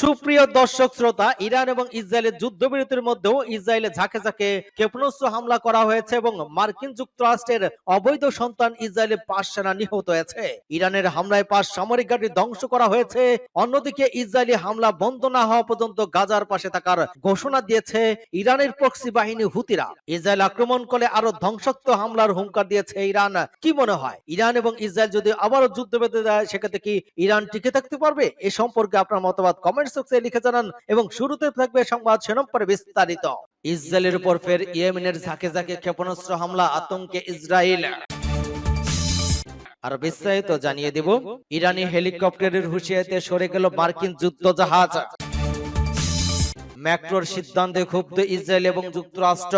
সুপ্রিয় দর্শক শ্রোতা, ইরান এবং ইসরায়েলের যুদ্ধবিরতির মধ্যেও ইসরায়েলে ঝাঁকে ঝাঁকে ক্ষেপণাস্ত্র হামলা করা হয়েছে এবং মার্কিন যুক্তরাষ্ট্রের অবৈধ সন্তান ইসরায়েলের পাঁচ সেনা নিহত হয়েছে। ইরানের হামলায় পাঁচ সামরিক ঘাঁটি ধ্বংস করা হয়েছে। অন্যদিকে ইসরায়েলি হামলা বন্ধ না হওয়া পর্যন্ত গাজার পাশে থাকার ঘোষণা দিয়েছে ইরানের প্রক্সি বাহিনী হুতিরা। ইসরায়েল আক্রমণ করলে আরও ধ্বংসাত্মক হামলার হুঙ্কার দিয়েছে ইরান। কি মনে হয়? ইরান এবং ইসরায়েল যদি আবারও যুদ্ধ বেঁধে দেয়, সেক্ষেত্রে কি ইরান টিকে থাকতে পারবে? এ সম্পর্কে আপনার মতামত কমেন্ট বক্সে লিখে জানান এবং শুরুতে থাকবে সংবাদ শিরোনাম বিস্তারিত। ইসরায়েলের উপর ফের ইয়েমেনের ঝাঁকে ঝাঁকে ক্ষেপণাস্ত্র হামলা, আতঙ্কে ইসরায়েল। আর বিস্তারিত জানিয়ে দেব, ইরানি হেলিকপ্টারের হুঁশিয়ারিতে সরে গেল মার্কিন যুদ্ধ জাহাজ ম্যাক্রোর সিদ্ধান্তে ক্ষুব্ধ ইসরায়েল এবং যুক্তরাষ্ট্র।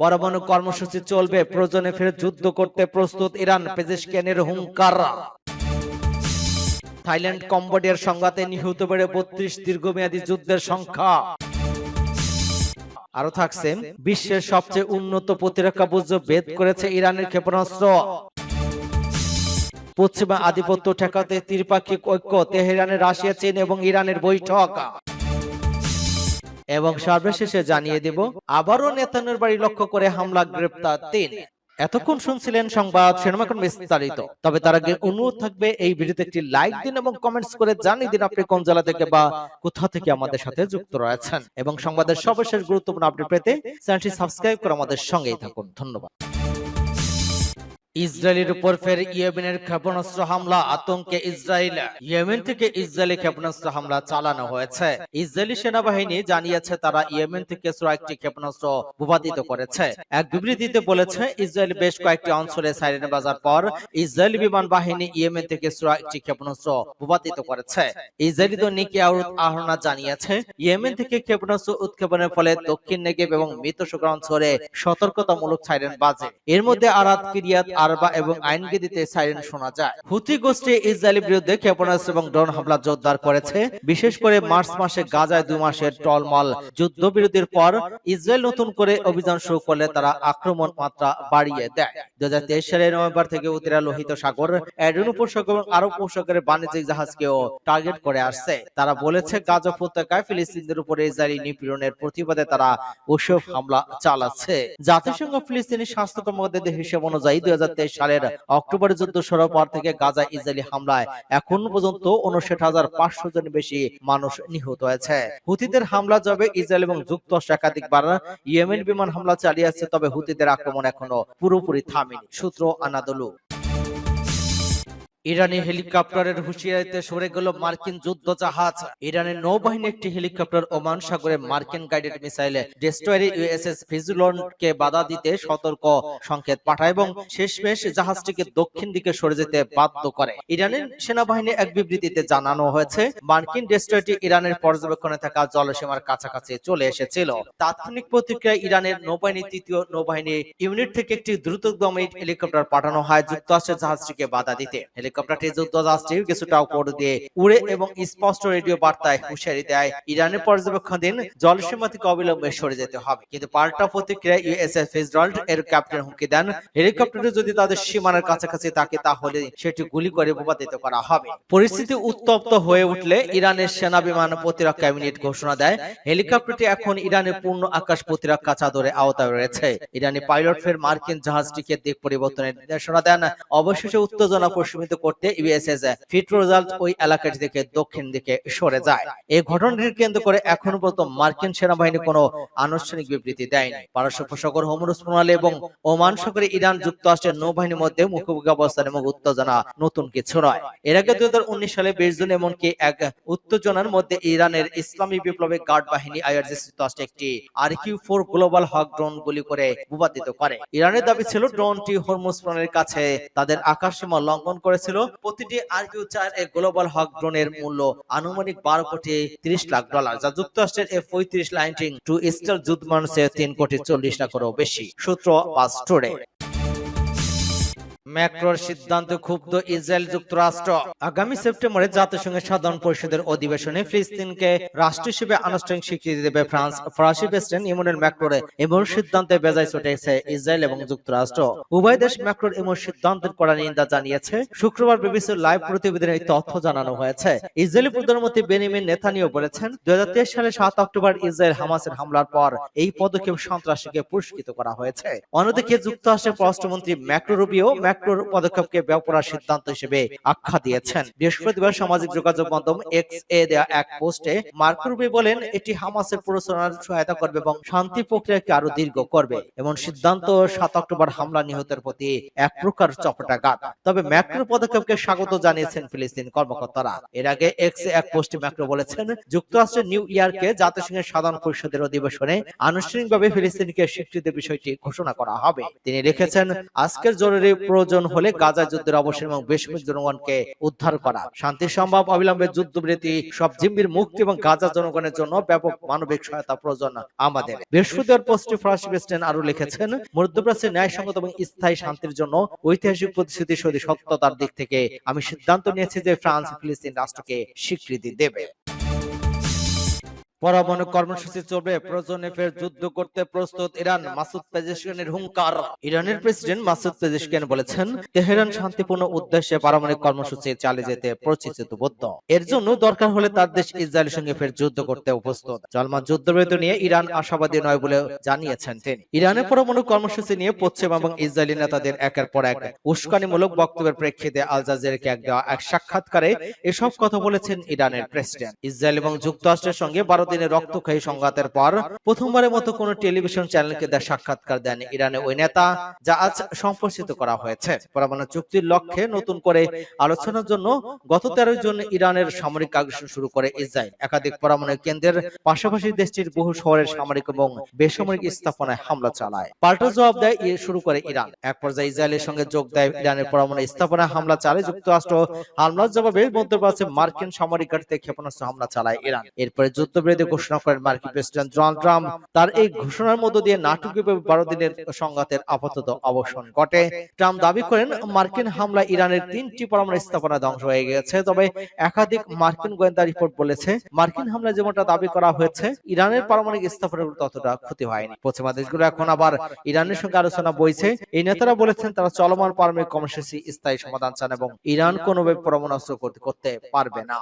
পরমাণু কর্মসূচি চলবে, প্রয়োজনে ফের যুদ্ধ করতে প্রস্তুত ইরান, পেজেশকিয়ানের হুঙ্কার থাইল্যান্ড কম্বোডিয়ার সংঘাতে নিহত বেড়ে বত্রিশ দীর্ঘমেয়াদী যুদ্ধের সংখ্যা। আরও থাকছে বিশ্বের সবচেয়ে উন্নত প্রতিরক্ষা বুঝ ভেদ করেছে ইরানের ক্ষেপণাস্ত্র। পশ্চিমা আধিপত্য ঠেকাতে ত্রিপাক্ষিক ঐক্য তেহরানে রাশিয়া চীন এবং ইরানের বৈঠক। এবং সর্বশেষে জানিয়ে দেব আবারও নেতানের বাড়ি লক্ষ্য করে হামলা গ্রেপ্তার তিন। এতক্ষণ শুনছিলেন সংবাদ শিরোনাম এখন বিস্তারিত। তবে তার আগে অনুরোধ থাকবে এই ভিডিওতে একটি লাইক দিন এবং কমেন্টস করে জানিয়ে দিন আপনি কোন জেলা থেকে বা কোথা থেকে আমাদের সাথে যুক্ত রয়েছেন। এবং সংবাদের সর্বশেষ গুরুত্বপূর্ণ আপডেট পেতে চ্যানেলটি সাবস্ক্রাইব করে আমাদের সঙ্গেই থাকুন। ধন্যবাদ। ইসরায়েলের উপর ফের ইয়েমেনের ক্ষেপণাস্ত্র হামলা, আতঙ্কে ইসরায়েল। ইয়েমেন থেকে ইসরায়েলি ক্ষেপণাস্ত্র হামলা চালানো হয়েছে। ইসরায়েলি সেনাবাহিনী জানিয়েছে তারা ইয়েমেন থেকে একটি ক্ষেপণাস্ত্র ভূপাতিত করেছে। এক বিবৃতিতে বলেছে, ইসরায়েল বেশ কয়েকটি অঞ্চলে সাইরেন বাজার পর ইসরায়েলি বিমান বাহিনী ইয়েমেন থেকে একটি ক্ষেপণাস্ত্র ভূপাতিত করেছে। ইসরায়েলি দৈনিক আউরুত আহরনা জানিয়েছে, ইয়েমেন থেকে ক্ষেপণাস্ত্র উৎক্ষেপণের ফলে দক্ষিণ নেগেব এবং মৃত অঞ্চলে সতর্কতামূলক সাইরেন বাজে। এর মধ্যে আরাত, কিরিয়াত আরবা এবং আইনগেদিতে সাইরেন শোনা যায়। হুতি গোষ্ঠী ইসরায়েলের বিরুদ্ধে ক্ষেপণাস্ত্র এবং ড্রোন হামলা জোরদার করেছে। বিশেষ করে মার্চ মাসে গাজায় দুই মাসের টলমল যুদ্ধবিরতির পর ইসরায়েল নতুন করে অভিযান শুরু করলে তারা আক্রমণ মাত্রা বাড়িয়ে দেয়। দু সালের নভেম্বর থেকে উত্তরা লোহিত সাগর, এডেন উপসাগর এবং আরব উপসাগরের বাণিজ্যিক জাহাজকেও টার্গেট করে আসছে। তারা বলেছে গাজা উপত্যকায় ফিলিস্তিনদের উপরে ইসরায়েলি নিপীড়নের প্রতিবাদে তারা ওসব হামলা চালাচ্ছে। জাতিসংঘ ফিলিস্তিনি স্বাস্থ্য কর্মকর্তাদের হিসেব অনুযায়ী দুই সালের অক্টোবর যুদ্ধ শুরুর পর থেকে গাজা ইসরায়েলি হামলায় এখন পর্যন্ত উনষাট হাজার পাঁচশো জন বেশি মানুষ নিহত হয়েছে। হুতিদের হামলা যাবে ইসরায়েল এবং যুক্তরাষ্ট্র একাধিকবার ইয়েমেন বিমান হামলা চালিয়ে আসছে, তবে হুতিদের আক্রমণ এখনও পুরোপুরি থামেনি, সূত্র আনাদলু। ইরানি হেলিকপ্টারের হুঁশিয়ারিতে সরে গেল মার্কিন যুদ্ধ জাহাজ ইরানের নৌবাহিনী একটি হেলিকপ্টার ওমান সাগরে মার্কিন গাইডেড মিসাইলে ডেস্ট্রয়ারি ইউএসএস ফিজুলনকে বাধা দিতে সতর্ক সংকেত পাঠায় এবং শেষমেশ জাহাজটিকে দক্ষিণ দিকে সরে যেতে বাধ্য করে। ইরানের সেনাবাহিনী এক বিবৃতিতে জানানো হয়েছে, মার্কিন ডেস্ট্রয়ারটি ইরানের পর্যবেক্ষণে থাকা জলসীমার কাছাকাছি চলে এসেছিল। তাৎক্ষণিক প্রতিক্রিয়ায় ইরানের নৌবাহিনী তৃতীয় নৌবাহিনী ইউনিট থেকে একটি দ্রুতগামী হেলিকপ্টার পাঠানো হয়, যুক্তরাষ্ট্রের জাহাজটিকে বাধা দিতে। হেলিকপ্টারটি যুদ্ধজাহাজটি কিছুটা উপর দিয়ে উড়ে এবং স্পষ্ট রেডিও বার্তায় হুঁশিয়ারি দেয়, ইরানের পর্যবেক্ষণাধীন জলসীমা থেকে অবিলম্বে সরে যেতে হবে। কিন্তু পাল্টা ফিজরাল্ড এর ক্যাপ্টেন হুমকি দেন হেলিকপ্টারটি যদি তাদের সীমানার কাছাকাছি থাকে, তাহলে সেটি গুলি করে করা হবে। পরিস্থিতি উত্তপ্ত হয়ে উঠলে ইরানের সেনা বিমান প্রতিরক্ষা ইউনিট ঘোষণা দেয়, হেলিকপ্টারটি এখন ইরানের পূর্ণ আকাশ প্রতিরক্ষা চাদরে আওতায় রয়েছে। ইরানি পাইলট ফের মার্কিন জাহাজটিকে দিক পরিবর্তনের নির্দেশনা দেন, অবশেষে উত্তেজনা প্রশমিত করতে ইউএসএস ফিট রেজাল্ট ওই এলাকাটি থেকে দক্ষিণ দিকে সরে যায়। এই ঘটনাটির কেন্দ্র করে এখনও পর্যন্ত মার্কিন সেনাবাহিনী কোনো আনুষ্ঠানিক বিবৃতি দেয়নি। পারস্য উপসাগর, হোমরুস প্রণালী এবং ওমান সাগরে ইরান যুক্তরাষ্ট্রের নৌবাহিনীর মধ্যে মুখোমুখি অবস্থান এবং উত্তেজনা নতুন কিছু নয়। এর আগে দুই সালে বিশ জুন এমনকি এক উত্তেজনার মধ্যে ইরানের ইসলামী বিপ্লবী গার্ড বাহিনী আইআরজি যুক্তরাষ্ট্রে একটি RQ four global hawk drone গুলি করে ভূপাতিত করে। ইরানের দাবি ছিল ড্রোনটি হরমুজ প্রণালীর কাছে তাদের আকাশসীমা লঙ্ঘন করেছিল প্রতিটি আরকিউ চার এর গ্লোবাল হক ড্রোনের মূল্য আনুমানিক বারো কোটি তিরিশ লাখ ডলার, যা যুক্তরাষ্ট্রের এফ পঁয়ত্রিশ লাইনটিং টু স্টার যুদ্ধ মানুষের তিন কোটি চল্লিশ লাখেরও বেশি সূত্র পাস টুডে ম্যাক্রোর সিদ্ধান্ত ক্ষুব্ধ ইসরায়েল যুক্তরাষ্ট্র। আগামী সেপ্টেম্বরে জাতিসংঘের সাধারণ পরিষদের অধিবেশনে ফিলিস্তিনকে রাষ্ট্র হিসেবে আনুষ্ঠানিক স্বীকৃতি দেবে ফ্রান্স। ফরাসি প্রেসিডেন্ট ইমনুয়েল ম্যাক্রোর এমন সিদ্ধান্তে বেজায় চটেছে ইসরায়েল এবং যুক্তরাষ্ট্র। উভয় দেশ ম্যাক্রোর এমন সিদ্ধান্তের কড়া নিন্দা জানিয়েছে। শুক্রবার বিবিসির লাইভ প্রতিবেদনে এই তথ্য জানানো হয়েছে। ইসরায়েলি প্রধানমন্ত্রী বেনিমিন নেতানিয়াহু বলেছেন, দুই হাজার তেইশ সালে সাত অক্টোবর ইসরায়েল হামাসের হামলার পর এই পদক্ষেপ সন্ত্রাসীকে পুরস্কৃত করা হয়েছে। অন্যদিকে যুক্তরাষ্ট্রের পররাষ্ট্রমন্ত্রী ম্যাক্রো ম্যাক্রোর পদক্ষেপকে ব্যবহার সিদ্ধান্ত হিসেবে আখ্যা দিয়েছেন। বৃহস্পতিবার সামাজিক যোগাযোগ মাধ্যম এক্স এ দেওয়া এক পোস্টে মার্কো রুবি বলেন এটি হামাসের প্ররোচনার সহায়তা করবে এবং শান্তি প্রক্রিয়াকে আরও দীর্ঘ করবে এবং সিদ্ধান্ত সাত অক্টোবর হামলা নিহতের প্রতি এক প্রকার চপটাঘাত। তবে ম্যাক্রোর পদক্ষেপকে স্বাগত জানিয়েছেন ফিলিস্তিন কর্মকর্তারা। এর আগে এক্স এক পোস্টে ম্যাক্রো বলেছেন যুক্তরাষ্ট্রের নিউ ইয়র্কে জাতিসংঘের সাধারণ পরিষদের অধিবেশনে আনুষ্ঠানিকভাবে ফিলিস্তিনকে স্বীকৃতির বিষয়টি ঘোষণা করা হবে তিনি লিখেছেন আজকের জরুরি প্রয়োজন হলে গাজা যুদ্ধের অবসান এবং বেসামরিক জনগণকে উদ্ধার করা। শান্তি সম্ভব, অবিলম্বে যুদ্ধবিরতি, সব জিম্মির মুক্তি এবং গাজা জনগণের জন্য ব্যাপক মানবিক সহায়তা প্রয়োজন আমাদের। বৃহস্পতিবার পোস্টে ফরাসি প্রেসিডেন্ট আরও লিখেছেন, মধ্যপ্রাচ্যের ন্যায়সঙ্গত এবং স্থায়ী শান্তির জন্য ঐতিহাসিক প্রতিশ্রুতি সত্যি সত্যতার দিক থেকে আমি সিদ্ধান্ত নিয়েছি যে ফ্রান্স ফিলিস্তিন রাষ্ট্রকে স্বীকৃতি দেবে। পরমাণু কর্মসূচি চলবে, প্রয়োজনে ফের যুদ্ধ করতে প্রস্তুত ইরান। মাসুদ পেজেশকিয়ানের হুঙ্কার। ইরানের প্রেসিডেন্ট মাসুদ পেজেশকিয়ান বলেছেন, তেহরান শান্তিপূর্ণ উদ্দেশ্যে পারমাণবিক কর্মসূচি চালিয়ে যেতে প্রতিশ্রুতিবদ্ধ। এর জন্য দরকার হলে তার দেশ ইসরায়েলের সঙ্গে ফের যুদ্ধ করতে প্রস্তুত। চলমান যুদ্ধবিরতি নিয়ে ইরান আশাবাদী নয় বলে জানিয়েছেন তিনি। ইরানের পরমাণু কর্মসূচি নিয়ে পশ্চিম এবং ইসরায়েলি নেতাদের একের পর এক উস্কানিমূলক বক্তব্যের প্রেক্ষিতে আল জাজিরাকে এক দেওয়া এক সাক্ষাৎকারে এসব কথা বলেছেন ইরানের প্রেসিডেন্ট। ইসরায়েল এবং যুক্তরাষ্ট্রের সঙ্গে বারো দিনের রক্তক্ষয়ী সংঘাতের পর প্রথমবারের মতো কোন টেলিভিশন চ্যানেলকে দেয় সাক্ষাৎকার দেন ইরানের ওই নেতা যা আজ সম্প্রসারিত করা হয়েছে। পরমাণু চুক্তির লক্ষ্যে নতুন করে আলোচনার জন্য গত তেরো জন ইরানের সামরিক আগ্রাসন শুরু করে ইসরায়েল। একাধিক পরমাণু কেন্দ্রের পাশাপাশি দেশটির বহু শহরের সামরিক এবং বেসামরিক স্থাপনায় হামলা চালায়। পাল্টা জবাব দেয় শুরু করে ইরান। এক পর্যায়ে ইসরায়েলের সঙ্গে যোগ দেয় ইরানের পরমাণু স্থাপনায় হামলা চালায়। যুক্তরাষ্ট্র হামলার জবাবে মধ্যপ্রাচ্যে মার্কিন সামরিক ঘাটিতে ক্ষেপণাস্ত্র হামলা চালায় ইরান। এরপরে যুদ্ধবিরতি ঘোষণা করেন মার্কিন প্রেসিডেন্ট ডোনাল্ড ট্রাম্প। তার এই ঘোষণার মধ্য দিয়ে নাটকীয়ভাবে বারো দিনের সংঘাতের আপাতত অবসান ঘটে। ট্রাম্প দাবি করেন, মার্কিন হামলা ইরানের তিনটি পরমাণু স্থাপনা ধ্বংস হয়ে গেছে তবে একাধিক মার্কিন গোয়েন্দা রিপোর্ট বলেছে, মার্কিন হামলা যেমনটা দাবি করা হয়েছে, ইরানের পারমাণবিক স্থাপনাগুলো ততটা ক্ষতি হয়নি। পশ্চিমা দেশগুলো এখন আবার ইরানের সঙ্গে আলোচনা বইছে। এই নেতারা বলেছেন, তারা চলমান পারমাণবিক কর্মসূচি স্থায়ী সমাধান চান এবং ইরান কোনোভাবে পরমাণু করতে করতে পারবে না।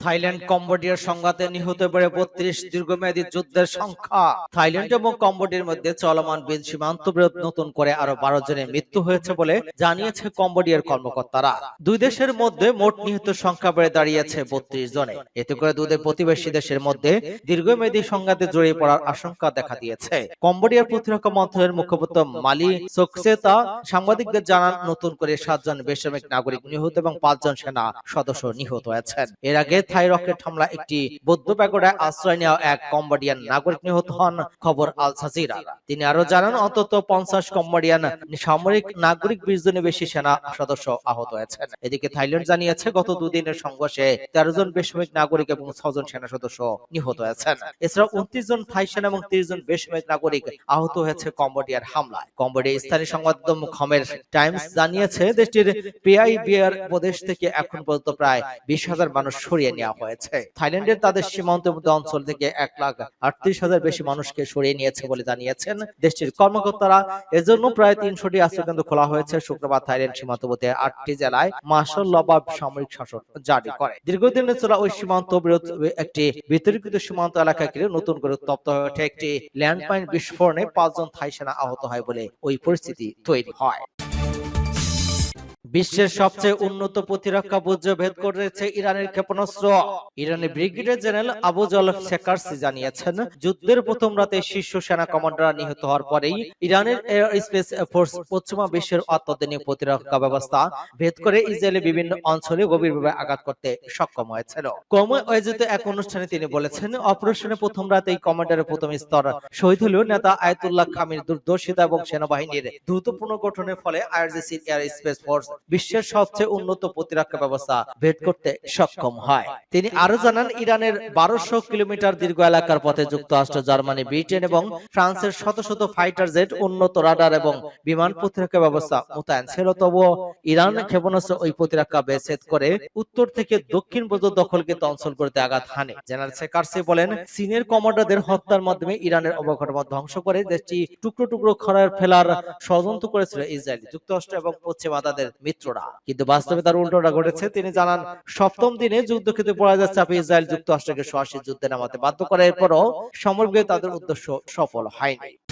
থাইল্যান্ড কম্বোডিয়ার সংঘাতে নিহত বেড়ে বত্রিশ দীর্ঘমেয়াদী যুদ্ধের সংখ্যা। থাইল্যান্ড এবং কম্বোডিয়ার মধ্যে চলমান বিল সীমান্ত বিরোধ নতুন করে আরও বারো জনের মৃত্যু হয়েছে বলে জানিয়েছে কম্বোডিয়ার কর্মকর্তারা। দুই দেশের মধ্যে মোট নিহত সংখ্যা বেড়ে দাঁড়িয়েছে বত্রিশ জনে। এতে করে দুদের প্রতিবেশী দেশের মধ্যে দীর্ঘমেয়াদী সংঘাতে জড়িয়ে পড়ার আশঙ্কা দেখা দিয়েছে। কম্বোডিয়ার প্রতিরক্ষা মন্ত্রণালয়ের মুখপাত্র মালি সোকসেতা সাংবাদিকদের জানান নতুন করে সাতজন বেসামরিক নাগরিক নিহত এবং পাঁচজন সেনা সদস্য নিহত হয়েছেন এর আগে থাই রকেট হামলা একটি বৌদ্ধ প্যাগোডায় আশ্রয় নেওয়া এক কম্বোডিয়ান নাগরিক নিহত হন, খবর আল জাজিরা। তিনি আরও জানান, অন্তত পঞ্চাশ কম্বোডিয়ান সামরিক নাগরিক বিশ জনের বেশি সেনা সদস্য আহত হয়েছেন। এদিকে থাইল্যান্ড জানিয়েছে, গত দুদিনের সংঘর্ষে তেরো জন বেসামরিক নাগরিক এবং ছজন সেনা সদস্য নিহত হয়েছেন। এছাড়া উনত্রিশ জন থাই সেনা এবং তিরিশ জন বেসামরিক নাগরিক আহত হয়েছে কম্বোডিয়ার হামলায়। কম্বোডিয়া স্থানীয় সংবাদ খমের টাইমস জানিয়েছে, দেশটির পিআই বিয়ার প্রদেশ থেকে এখন পর্যন্ত প্রায় বিশ হাজার মানুষ সরিয়ে নেওয়া হয়েছে। থাইল্যান্ডের তাদের সীমান্তবর্তী অঞ্চল থেকে এক লাখ আটত্রিশ হাজার বেশি মানুষকে সরিয়ে নিয়েছে বলে জানিয়েছেন দেশটির কর্মকর্তারা। এজন্য প্রায় তিনশোটি আশ্রয়কেন্দ্র খোলা হয়েছে। শুক্রবার থাইল্যান্ড সীমান্তবর্তী আটটি জেলায় মার্শাল লবাব সামরিক শাসন জারি করে। দীর্ঘদিনের চলা ওই সীমান্ত বিরোধ একটি বিতর্কিত সীমান্ত এলাকা ঘিরে নতুন করে উত্তপ্ত হয়ে ওঠে। একটি ল্যান্ডমাইন বিস্ফোরণে পাঁচজন থাই সেনা আহত হয় বলে ওই পরিস্থিতি তৈরি হয়। বিশ্বের সবচেয়ে উন্নত প্রতিরক্ষা বুর্জ ভেদ করেছে ইরানের ক্ষেপণাস্ত্র। ইরানের ব্রিগেডিয়ার জেনারেল আবু জল শেকারসি জানিয়েছেন যুদ্ধের প্রথম রাতে শীর্ষ সেনা কমান্ডাররা নিহত হওয়ার পরেই ইরানের এয়ার স্পেস ফোর্স পশ্চিমা বিশ্বের অত্যাধুনিক প্রতিরক্ষা ব্যবস্থা ভেদ করে ইসরায়েলের বিভিন্ন অঞ্চলে গভীরভাবে আঘাত করতে সক্ষম হয়েছিল। কমে আয়োজিত এক অনুষ্ঠানে তিনি বলেছেন অপারেশনের প্রথম রাতেই কমান্ডারের প্রথম স্তর শহীদ হলেও নেতা আয়তুল্লাহ খামির দুর্দর্শিতা এবং সেনাবাহিনীর দ্রুত পুনর্গঠনের ফলে আইআরজিসির এয়ার স্পেস ফোর্স বিশ্বের সবচেয়ে উন্নত প্রতিরক্ষা ব্যবস্থা ভেদ করতে সক্ষম হয়। তিনি আরও জানান, ইরানের বারোশো কিলোমিটার দীর্ঘ এলাকার পথে যুক্তরাষ্ট্র, জার্মানি, ব্রিটেন এবং ফ্রান্সের শত শত ফাইটার জেট, উন্নত রাডার এবং বিমান প্রতিরক্ষা ব্যবস্থা মোতায়েন ছিল। তবুও ইরান ক্ষেপণাস্ত্র ওই প্রতিরক্ষা বেসেদ করে উত্তর থেকে দক্ষিণ পর্যন্ত দখলকৃত করতে আঘাত হানে। জেনারেল সেকার্সি বলেন, চীনের কমান্ডারদের হত্যার মাধ্যমে ইরানের অবকাঠামো ধ্বংস করে দেশটি টুকরো টুকরো খরার ফেলার ষড়যন্ত্র করেছিল ইসরায়েল। যুক্তরাষ্ট্র এবং পশ্চিমা তাদের মিত্ররা কিন্তু বাস্তবে তার উল্টোটা ঘটেছে। তিনি জানান সপ্তম দিনে যুদ্ধক্ষেত্রে পরাজয় চাপে ইসরায়েল যুক্তরাষ্ট্রকে সরাসরি যুদ্ধে নামাতে বাধ্য করার পরও সমগ্র তাদের উদ্দেশ্য সফল হয়নি।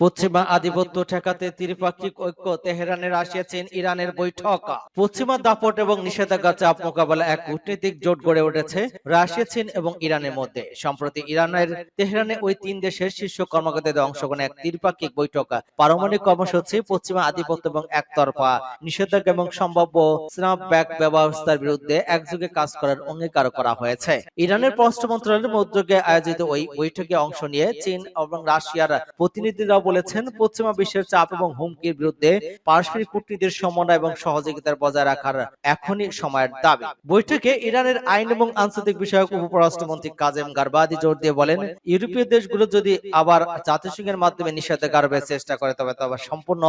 পশ্চিমা আধিপত্য ঠেকাতে ত্রিপাক্ষিক ঐক্য তেহরানের চীন ইরানের বৈঠক। পশ্চিমা দাপট এবং নিষেধাজ্ঞা চাপ মোকাবেলা এক কূটনৈতিক জোট গড়ে উঠেছে রাশিয়া চীন এবং ইরানের মধ্যে। সম্প্রতি ইরানের তেহরানে ওই তিন দেশের শীর্ষ কর্মকর্তাদের অংশগ্রহণে এক ত্রিপাক্ষিক বৈঠক। পারমাণবিক কর্মসূচি পশ্চিমা আধিপত্য এবং একতরফা নিষেধাজ্ঞা এবং সম্ভাব্য স্ন্যাপব্যাক ব্যবস্থার বিরুদ্ধে একযোগে কাজ করার অঙ্গীকার করা হয়েছে। ইরানের পররাষ্ট্র মন্ত্রণালয়ের উদ্যোগে আয়োজিত ওই বৈঠকে অংশ নিয়ে চীন এবং রাশিয়ার প্রতিনিধিরা বলেছেন, পশ্চিমা বিশ্বের চাপ এবং হুমকির বিরুদ্ধে পারস্পরিক কূটনীতির সমন্বয় এবং সহযোগিতার বজায় রাখার এখনই সময়ের দাবি। বৈঠকে ইরানের আইন এবং আন্তর্জাতিক বিষয়ক উপপরাষ্ট্রমন্ত্রী কাজেম গারবাদি জোর দিয়ে বলেন, ইউরোপীয় দেশগুলো যদি আবার জাতিসংঘের মাধ্যমে নিষেধাজ্ঞা আরোপের চেষ্টা করে, তবে তবে সম্পূর্ণ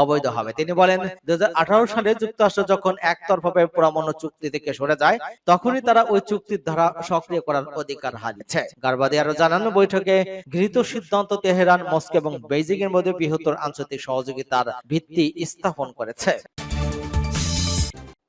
অবৈধ হবে। তিনি বলেন দুই হাজার আঠারো সালে যুক্তরাষ্ট্র যখন একতরফাভাবে পরমাণু চুক্তি থেকে সরে যায়, তখনই তারা ওই চুক্তির ধারা সক্রিয় করার অধিকার হারিয়েছে। গারবাদি আরও জানান, বৈঠকে গৃহীত সিদ্ধান্ত তেহরান, মস্কো এবং বেইজিং এর মধ্যে বৃহত্তর আঞ্চলিক সহযোগিতার ভিত্তি স্থাপন করেছে।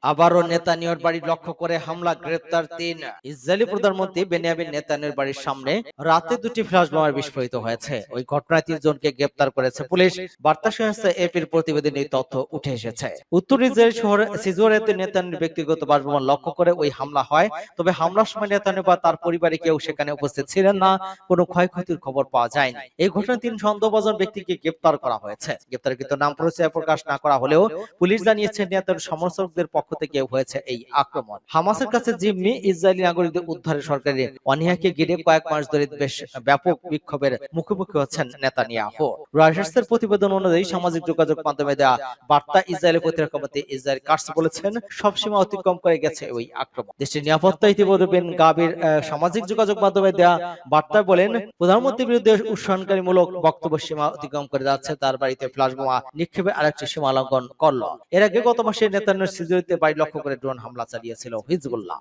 আবারও নেতানিয়ার বাড়ি লক্ষ্য করে হামলা, গ্রেপ্তার তিন ইসরায়েলি প্রধানমন্ত্রী বেনিয়ামিন নেতানিয়ার বাড়ির সামনে রাতে দুটি ফ্ল্যাশ বোমার বিস্ফোরিত হয়েছে। ওই ঘটনায় তিনজনকে গ্রেপ্তার করেছে পুলিশ। বার্তা সংস্থা এপির প্রতিবেদনে এই তথ্য উঠে এসেছে। উত্তর ইসরায়েল শহর সিজুয়ারেতে নেতানিয়ার ব্যক্তিগত বাসভবন লক্ষ্য করে ওই হামলা হয়। তবে হামলার সময় নেতানিয়া বা তার পরিবারে কেউ সেখানে উপস্থিত ছিলেন না। কোনো ক্ষয়ক্ষতির খবর পাওয়া যায়নি। এই ঘটনায় তিন সন্দেহভাজন ব্যক্তিকে গ্রেপ্তার করা হয়েছে। গ্রেপ্তারকৃত নাম পরিচয় প্রকাশ না করা হলেও পুলিশ জানিয়েছে নেতার সমর্থকদের পক্ষ থেকে হয়েছে এই আক্রমণ। হামাসের কাছে জিম্মি ইসরায়েলি নাগরিকদের উদ্ধারে সরকারের অনিহাকে ঘিরে কয়েক মাস ধরে বেশ ব্যাপক বিক্ষোভের মুখোমুখি হচ্ছেন নেতানিয়াহু। রয়টার্সের প্রতিবেদন অনুযায়ী সামাজিক যোগাযোগ মাধ্যমে দেওয়া বার্তা ইসরায়েলের প্রতিরক্ষা মন্ত্রী ইসরায়েল কার্স বলেছেন সব সীমা অতিক্রম করে গেছে ওই আক্রমণ। দেশটির নিরাপত্তা ইতিমধ্যে বেন গাবির সামাজিক যোগাযোগ মাধ্যমে দেওয়া বার্তায় বলেন প্রধানমন্ত্রীর বিরুদ্ধে উস্কানিমূলক বক্তব্য সীমা অতিক্রম করে যাচ্ছে তার বাড়িতে ফ্লাশ বোমা নিক্ষেপে আরেকটি সীমা লঙ্ঘন করল। এর আগে গত মাসে নেতানিয়ার সিজুরিতে বাড়ি লক্ষ্য করে ড্রোন হামলা চালিয়েছিল হিজবুল্লাহ।